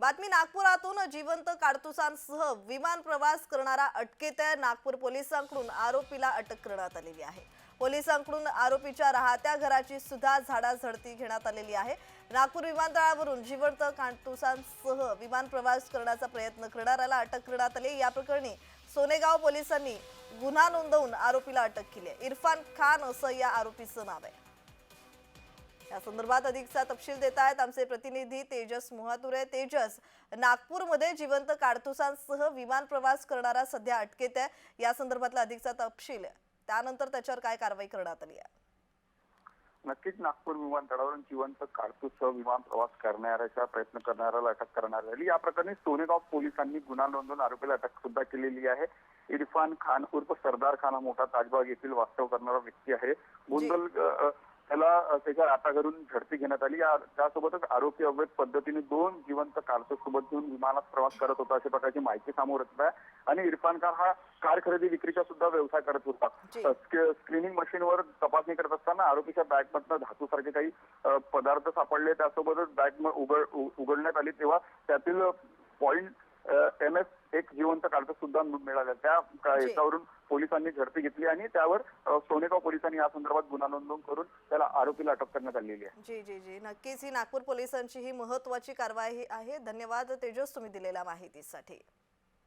बातमी नागपुरातून जिवंत काडतुसांसह विमान प्रवास करणारा अटकेत आहे नागपूर पोलिसांकडून आरोपीला अटक करण्यात आलेली आहे. पोलिसांकडून आरोपीच्या राहत्या घराची सुद्धा झाडाझडती घेण्यात आलेली आहे. नागपूर विमानतळावरून जिवंत काडतुसांसह विमान प्रवास करण्याचा प्रयत्न करणाऱ्याला अटक करण्यात आली. या प्रकरणी सोनेगाव पोलिसांनी गुन्हा नोंदवून आरोपीला अटक केली आहे. इरफान खान असं या आरोपीचं नाव आहे. या संदर्भात अधिकचा तपशील देत आहेत आमचे प्रतिनिधी तेजस मोहातुरे. तेजस नागपूरमध्ये जिवंत काडतुसांसह विमान प्रवास करणारा सध्या अटकेत आहे. या संदर्भातला अधिकचा तपशील. त्यानंतर त्याच्यावर काय कारवाई करण्यात आली आहे? नक्कीच नागपूर विमानतळावरून जिवंत काडतूससह विमान प्रवास करणाऱ्याचा प्रयत्न करणाऱ्याला अटक करण्यात आली. या प्रकरणी सोनेगाव पोलिसांनी गुन्हा नोंदवून आरोपीला अटक सुद्धा केलेली आहे. इरफान खान उर्फ सरदार खान हा मोठा ताजबाग येथील वास्तव करणारा व्यक्ती आहे. अ, त्याला त्याच्या राटाघरून झडती घेण्यात आली. त्यासोबतच आरोपी अवैध पद्धतीने दोन जिवंत सोबत घेऊन विमानात प्रवास करत होता अशा प्रकारची माहिती समोर येत आहे. आणि इरफान खान हा कार खरेदी विक्रीचा सुद्धा व्यवसाय करत होता. स्क्रीनिंग मशीनवर तपासणी करत असताना आरोपीच्या बॅगमधनं धातूसारखे काही पदार्थ सापडले. त्यासोबतच बॅग उघड उघडण्यात आली. तेव्हा त्यातील पॉइंट एम एस एक जिवंत कागद सुद्धा मिळाल्या. त्या. याच्यावरून पोलिसांनी झडती घेतली आणि त्यावर सोनेगाव पोलिसांनी या संदर्भात गुन्हा नोंदवून करून त्याला आरोपीला अटक करण्यात आलेली आहे. जी जी जी. नक्कीच ही नागपूर पोलिसांची ही महत्वाची कारवाई आहे. धन्यवाद तेजस तुम्ही दिलेल्या माहितीसाठी.